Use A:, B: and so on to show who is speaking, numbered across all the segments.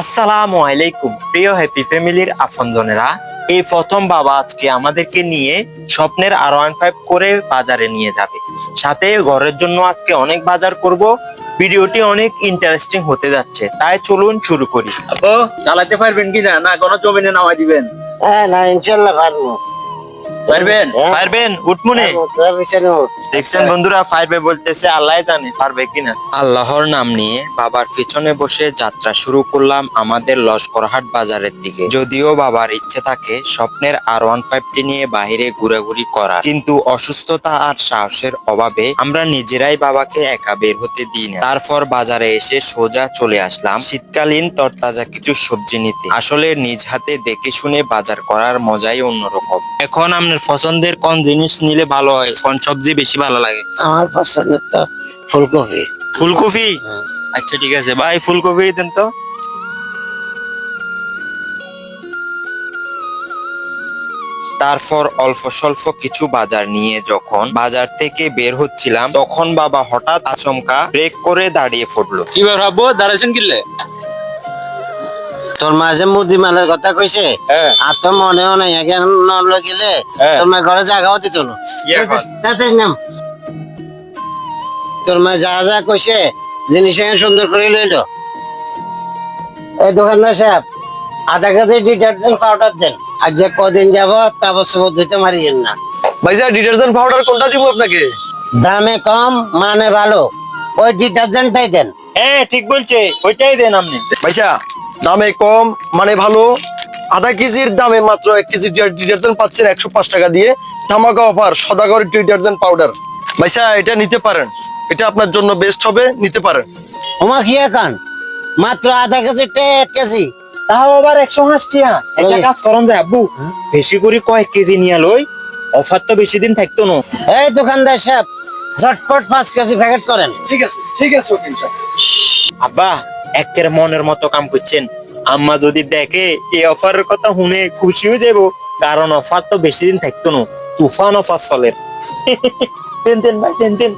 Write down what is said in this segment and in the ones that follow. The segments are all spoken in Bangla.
A: আসসালামু আলাইকুম প্রিয় হ্যাপি ফ্যামিলির আপনজনেরা। এই প্রথম বাবা আজকে আমাদেরকে নিয়ে স্বপ্নের আর ওয়ান ফাইভ করে বাজারে নিয়ে যাবে। সাথে ঘরের জন্য আজকে অনেক বাজার করব। ভিডিওটি অনেক ইন্টারেস্টিং হতে যাচ্ছে। তাই চলুন শুরু করি।
B: আপু চালাতে পারবেন কি না না কোনো জমিনে নামাই দিবেন।
C: হ্যাঁ না ইনশাল্লাহ পারব।
B: পারবেন?
C: হ্যাঁ,
A: পারবেন? উঠমুনে
C: উঠ।
A: দেখছেন বন্ধুরা পারবে বলতেছে আল্লাহ জানে পারবে কিনা আল্লাহর নাম নিয়ে বাবার পিছনে বসে যাত্রা শুরু করলাম আমাদের লস্করহাট বাজারের দিকে। যদিও বাবার ইচ্ছে থাকে স্বপ্নের আর ওয়ান ফাইভটি নিয়ে বাইরে ঘোরাঘুরি করার। কিন্তু অসুস্থতা আর সাহসের অভাবে আমরা নিজেরাই বাবাকে একা বের হতে দিই না। তারপর বাজারে এসে সোজা চলে আসলাম শীতকালীন তরতাজা কিছু সবজি নিতে। আসলে নিজ হাতে দেখে শুনে বাজার করার মজাই অন্যরকম। এখন আপনার পছন্দের কোন জিনিস নিলে ভালো হয়? কোন সবজি বেশি ভালো লাগে?
C: আমার পছন্দের তো ফুলকপি।
A: ফুলকপি?
C: হ্যাঁ।
A: আচ্ছা ঠিক আছে। ভাই ফুলকপি দেন তো। তারপর অল্প স্বল্প কিছু বাজার নিয়ে যখন বাজার থেকে বের হচ্ছিলাম তখন বাবা হঠাৎ আচমকা ব্রেক করে দাঁড়িয়ে পড়ল।
B: কি ব্যাপার দাঁড়াইছেন কিনলে
C: তোর মাঝে মুদি মালের কথা কইছে
B: হ্যাঁ।
C: আর তো মনেও নাই এখন নলে গেলে
B: হ্যাঁ।
C: তোর ঘরে জায়গাও দিত না। নাম। তোর মা যা যা কইছে জিনিস সুন্দর করে লইলো। এই দোকানদার সাহেব আধা কেজি ডিটারজেন্ট পাউডার দেন। আর যে কদিন যাব কাপড় সাপড় ধুতে মারিয়েন না।
D: ভাইজা ডিটারজেন্ট পাউডার কোনটা দিব আপনাকে?
C: দামে কম মানে ভালো। ওই ডিটারজেন্টটাই দেন।
A: হ্যাঁ ঠিক বলছে ওইটাই দেন আপনি।
D: ভাইজা দামে কম মানে ভালো। আধা কেজির দামে মাত্র এক কেজি ডিটারজেন্ট পাচ্ছেন একশো পাঁচ টাকা দিয়ে। ধামাকা অফার সদাগর ডিটারজেন্ট পাউডার। ভাইসা এটা নিতে পারেন। এটা আপনার জন্য বেস্ট হবে নিতে পারেন।
C: ওমা এখন মাত্র আধা কেজি এক কেজি।
A: তাও আবার একশো হাসছি হ্যাঁ? একটা কাজ করুন যায় আব্বু? বেশি করে কয়েক কেজি নিয়ে লই। অফার তো বেশি দিন থাকতো না।
C: এই দোকানদার সাহেব ঝটপট পাঁচ কেজি প্যাকেট করেন।
D: ঠিক আছে ঠিক আছে
A: আব্বা একের মনের মতো কাম করছেন। আম্মা যদি দেখে এই অফারের কথা শুনে খুশি হয়ে যাব কারণ অফার তো বেশি দিন থাকতো না তুফান অফার চলে। তেন তেন ভাই তেন তেন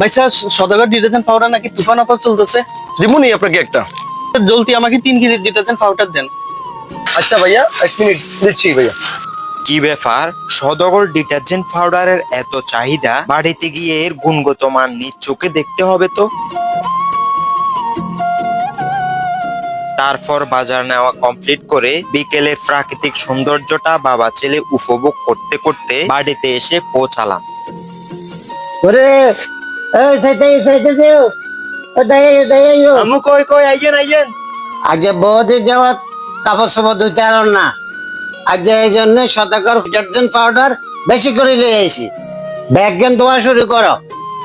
E: ভাইসা সদাগর ডিটারজেন্ট পাউডার নাকি তুফান অফার চলতেছে?
D: দিবনি আপনাকে একটা।
E: জলদি আমাকে তিন কেজি ডিটারজেন্ট পাউডার দেন।
D: আচ্ছা ভাইয়া এক মিনিট দিচ্ছি ভাইয়া।
A: কি ব্যাপার? সদগর ডিটারজেন্ট পাউডারের এত চাহিদা? বাড়িতে গিয়ে এর গুণগত মান নিজ চোখে দেখতে হবে তো? তারপর বাজার নেওয়া কমপ্লিট করে বিকেলের প্রাকৃতিক সৌন্দর্যটা বাবা ছেলে উপভোগ করতে করতে বাড়িতে এসে পৌঁছালাম।
C: ওরে এই সাইতে সাইতে দিও। ও দাই দাই
A: আমু কই কই আইয়েন আইয়েন।
C: আগে বৌদি যাওয়া কাপড় সাপড় ধুতে না। আজ এই জন্য শতাকর ডিটারজেন্ট পাউডার বেশি করে নিয়ে এসি ব্যাগ জ্ঞান ধোয়া শুরু করো।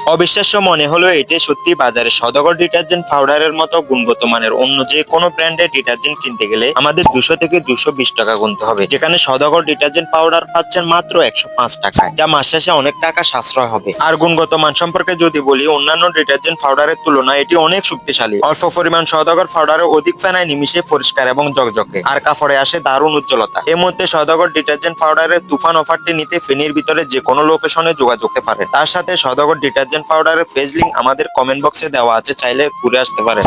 A: অবিশ্বাস্য মনে হলো এটি সত্যি বাজারে সদগর ডিটারজেন্ট পাউডারের মতো গুণগত মানের অন্য যে কোনো ব্র্যান্ডের ডিটারজেন্ট কিনতে গেলে আমাদের দুশো থেকে দুশো বিশ টাকা গুনতে হবে। যেখানে সদগর ডিটারজেন্ট পাউডার পাচ্ছেন মাত্র একশো পাঁচ টাকায়, যা মাস শেষে অনেক টাকা সাশ্রয় হবে। আর গুণগত মান সম্পর্কে যদি বলি, অন্যান্য ডিটারজেন্ট পাউডারের তুলনায় এটি অনেক শক্তিশালী। অল্প পরিমাণ সদগর পাউডারে অধিক ফেনায় নিমিশে পরিষ্কার এবং জকজকে আর কাপড়ে আসে দারুণ উজ্জ্বলতা। এর মধ্যে সদগর ডিটারজেন্ট পাউডারের তুফান অফারটি নিতে ফেনীর ভিতরে যে কোনো লোকেশনে যোগাযোগ করতে পারে তার সাথে সদগর ডিটারজেন্ট পাউডারের ফেজলিং আমাদের কমেন্ট বক্সে দেওয়া আছে চাইলে ঘুরে আসতে পারেন।